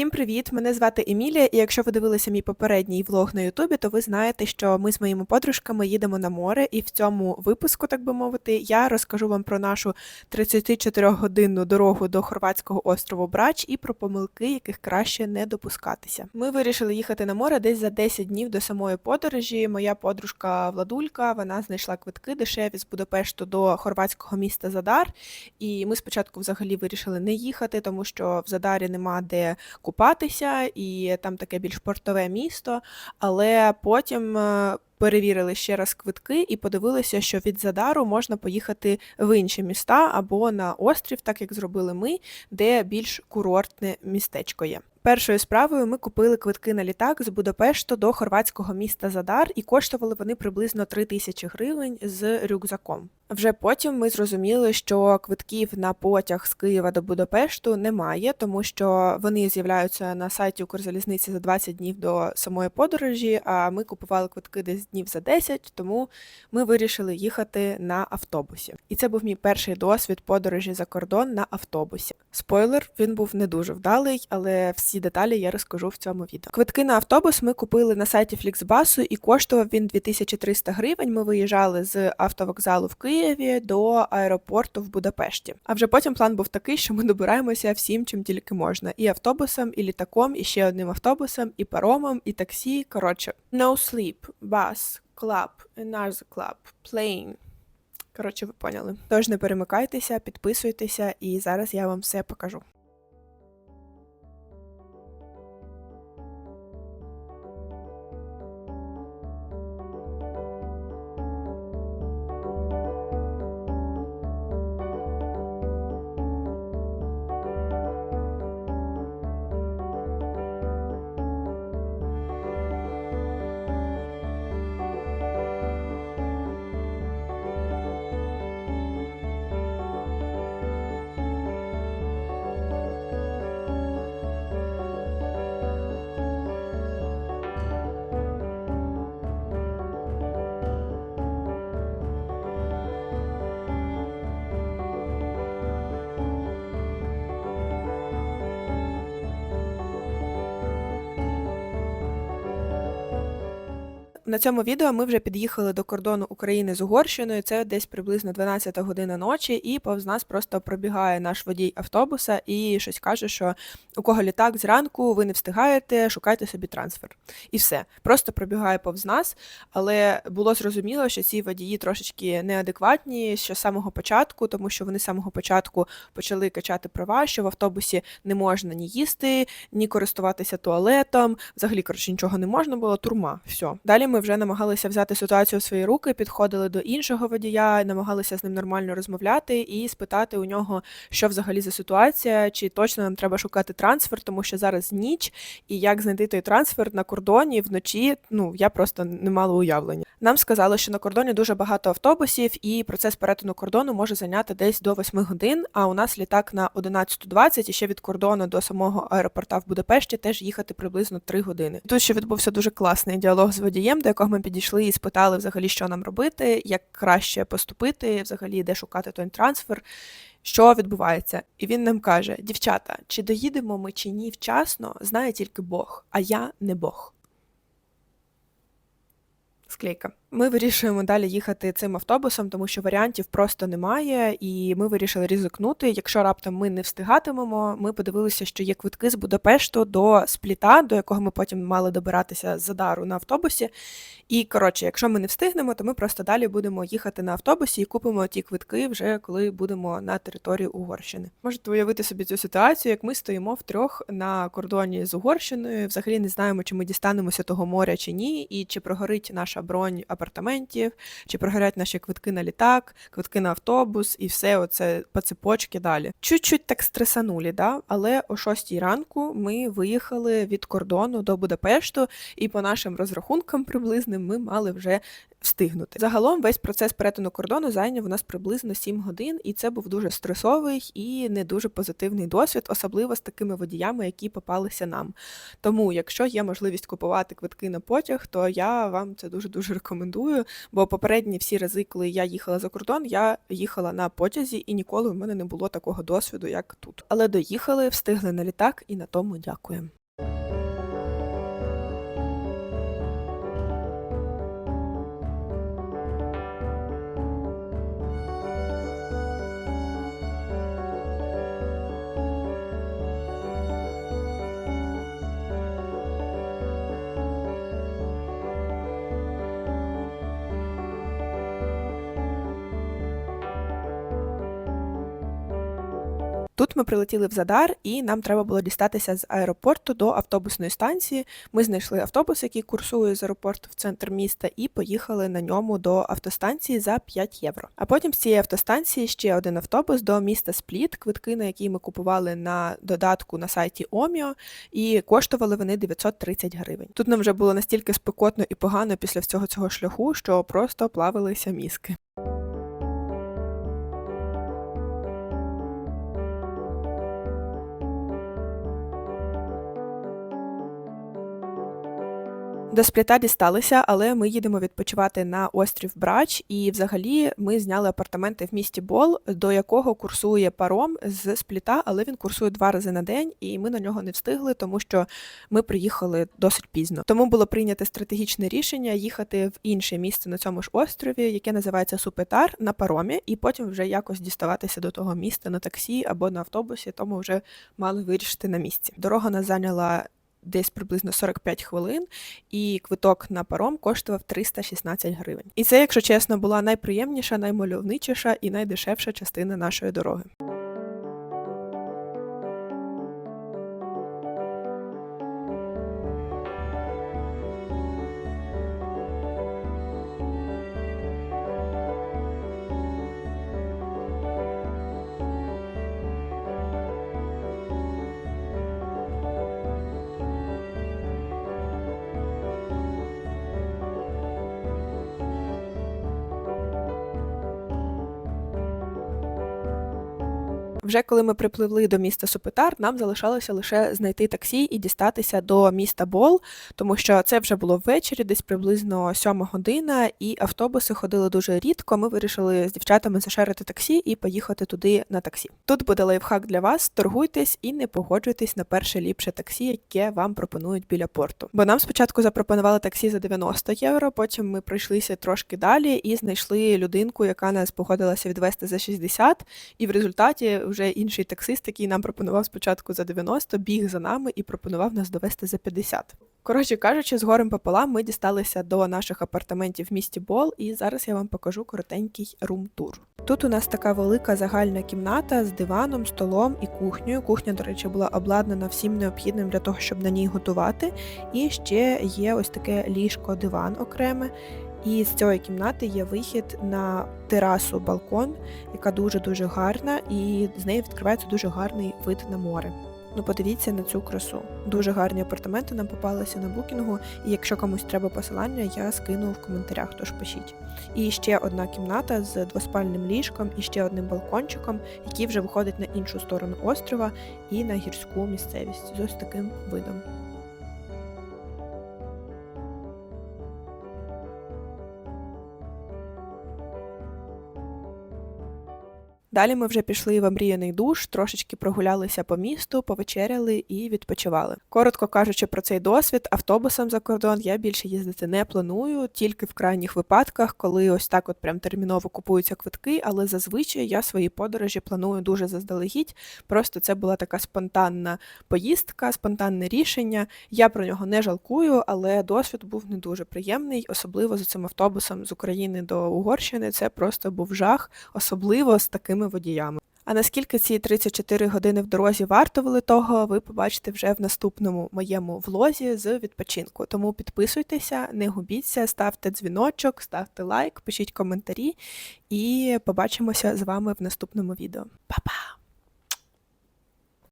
Всім привіт! Мене звати Емілія, і якщо ви дивилися мій попередній влог на Ютубі, то ви знаєте, що ми з моїми подружками їдемо на море, і в цьому випуску, так би мовити, я розкажу вам про нашу 34-годинну дорогу до хорватського острову Брач і про помилки, яких краще не допускатися. Ми вирішили їхати на море десь за 10 днів до самої подорожі. Моя подружка Владулька вона знайшла квитки дешеві з Будапешту до хорватського міста Задар. І ми спочатку взагалі вирішили не їхати, тому що в Задарі нема де купатися, і там таке більш портове місто. Але потім е, перевірили ще раз квитки і подивилися, що від Задару можна поїхати в інші міста або на острів, так як зробили ми, де більш курортне містечко є. Першою справою ми купили квитки на літак з Будапешту до хорватського міста Задар, і коштували вони приблизно 3 тисячі гривень з рюкзаком. Вже потім ми зрозуміли, що квитків на потяг з Києва до Будапешту немає, тому що вони з'являються на сайті Укрзалізниці за 20 днів до самої подорожі. А ми купували квитки десь днів за 10, тому ми вирішили їхати на автобусі. І це був мій перший досвід подорожі за кордон на автобусі. Спойлер, він був не дуже вдалий, але всі деталі я розкажу в цьому відео. Квитки на автобус ми купили на сайті Фліксбасу і коштував він 2300 гривень. Ми виїжджали з автовокзалу в Києві до аеропорту в Будапешті. А вже потім план був такий, що ми добираємося всім, чим тільки можна: і автобусом, і літаком, і ще одним автобусом, і паромом, і таксі. Коротше, no sleep, bus, club, another club, plane. Коротше, ви поняли. Тож не перемикайтеся, підписуйтеся, і зараз я вам все покажу. На цьому відео ми вже під'їхали до кордону України з Угорщиною. Це десь приблизно 12 година ночі, і повз нас просто пробігає наш водій автобуса і щось каже, що у кого літак зранку, ви не встигаєте, шукайте собі трансфер. І все. Просто пробігає повз нас. Але було зрозуміло, що ці водії трошечки неадекватні ще з самого початку, тому що вони з самого початку почали качати права, що в автобусі не можна ні їсти, ні користуватися туалетом. Взагалі, коротше, нічого не можна було, турма. Все. Далі ми вже намагалися взяти ситуацію в свої руки, підходили до іншого водія, намагалися з ним нормально розмовляти і спитати у нього, що взагалі за ситуація, чи точно нам треба шукати трансфер, тому що зараз ніч, і як знайти той трансфер на кордоні вночі. Ну я просто не мала уявлення. Нам сказали, що на кордоні дуже багато автобусів, і процес перетину кордону може зайняти десь до 8 годин. А у нас літак на 11.20 і ще від кордону до самого аеропорта в Будапешті теж їхати приблизно 3 години. Тут ще відбувся дуже класний діалог з водієм, до якого ми підійшли і спитали взагалі, що нам робити, як краще поступити, взагалі де шукати той трансфер. Що відбувається, і він нам каже: дівчата, чи доїдемо ми чи ні вчасно, знає тільки Бог, а я не Бог. Склейка. Ми вирішуємо далі їхати цим автобусом, тому що варіантів просто немає, і ми вирішили ризикнути. Якщо раптом ми не встигатимемо, ми подивилися, що є квитки з Будапешту до Спліта, до якого ми потім мали добиратися з Задару на автобусі. І коротше, якщо ми не встигнемо, то ми просто далі будемо їхати на автобусі і купимо ті квитки вже коли будемо на території Угорщини. Можете уявити собі цю ситуацію, як ми стоїмо втрьох на кордоні з Угорщиною. Взагалі не знаємо, чи ми дістанемося того моря чи ні, і чи прогорить наша бронь апартаментів, чи прогорять наші квитки на літак, квитки на автобус і все оце по цепочки далі. Чуть-чуть так стресанулі, да? але о 6 ранку ми виїхали від кордону до Будапешту, і по нашим розрахункам приблизним ми мали вже встигнути. Загалом весь процес перетину кордону зайняв у нас приблизно 7 годин, і це був дуже стресовий і не дуже позитивний досвід, особливо з такими водіями, які попалися нам. Тому, якщо є можливість купувати квитки на потяг, то я вам це дуже дуже рекомендую. Бо попередні всі рази, коли я їхала за кордон, я їхала на потязі, і ніколи в мене не було такого досвіду, як тут. Але доїхали, встигли на літак, і на тому дякуємо. Тут ми прилетіли в Задар, і нам треба було дістатися з аеропорту до автобусної станції. Ми знайшли автобус, який курсує з аеропорту в центр міста, і поїхали на ньому до автостанції за 5 євро. А потім з цієї автостанції ще один автобус до міста Спліт, квитки на які ми купували на додатку на сайті Оміо, і коштували вони 930 гривень. Тут нам вже було настільки спекотно і погано після всього цього шляху, що просто плавилися мізки. До спліта дісталися, але ми їдемо відпочивати на острів Брач, і взагалі ми зняли апартаменти в місті Бол, до якого курсує паром з спліта, але він курсує два рази на день, і ми на нього не встигли, тому що ми приїхали досить пізно. Тому було прийнято стратегічне рішення їхати в інше місце на цьому ж острові, яке називається Супетар, на паромі, і потім вже якось діставатися до того міста на таксі або на автобусі, тому вже мали вирішити на місці. Дорога нас зайняла десь приблизно 45 хвилин, і квиток на паром коштував 316 гривень. І це, якщо чесно, була найприємніша, наймальовничіша і найдешевша частина нашої дороги. Вже коли ми припливли до міста Супетар, нам залишалося лише знайти таксі і дістатися до міста Бол, тому що це вже було ввечері, десь приблизно сьома година, і автобуси ходили дуже рідко. Ми вирішили з дівчатами зашерити таксі і поїхати туди на таксі. Тут буде лайфхак для вас: торгуйтесь і не погоджуйтесь на перше ліпше таксі, яке вам пропонують біля порту. Бо нам спочатку запропонували таксі за 90 євро, потім ми пройшлися трошки далі і знайшли людинку, яка нас погодилася відвести за 60, і в результаті вже інший таксист, який нам пропонував спочатку за 90, біг за нами і пропонував нас довести за 50. Коротше кажучи, з горем пополам ми дісталися до наших апартаментів в місті Бол, і зараз я вам покажу коротенький рум-тур. Тут у нас така велика загальна кімната з диваном, столом і кухнею. Кухня, до речі, була обладнана всім необхідним для того, щоб на ній готувати. І ще є ось таке ліжко-диван окреме. І з цієї кімнати є вихід на терасу балкон, яка дуже-дуже гарна, і з неї відкривається дуже гарний вид на море. Ну, подивіться на цю красу. Дуже гарні апартаменти нам попалися на букінгу, і якщо комусь треба посилання, я скину в коментарях, тож пишіть. І ще одна кімната з двоспальним ліжком і ще одним балкончиком, який вже виходить на іншу сторону острова і на гірську місцевість з ось таким видом. Далі ми вже пішли в омріяний душ, трошечки прогулялися по місту, повечеряли і відпочивали. Коротко кажучи про цей досвід, автобусом за кордон я більше їздити не планую, тільки в крайніх випадках, коли ось так от прям терміново купуються квитки, але зазвичай я свої подорожі планую дуже заздалегідь. Просто це була така спонтанна поїздка, спонтанне рішення. Я про нього не жалкую, але досвід був не дуже приємний, особливо з цим автобусом з України до Угорщини. Це просто був жах, особливо з таким водіями. А наскільки ці 34 години в дорозі вартували того, ви побачите вже в наступному моєму влозі з відпочинку. Тому підписуйтеся, не губіться, ставте дзвіночок, ставте лайк, пишіть коментарі і побачимося з вами в наступному відео. Па-па!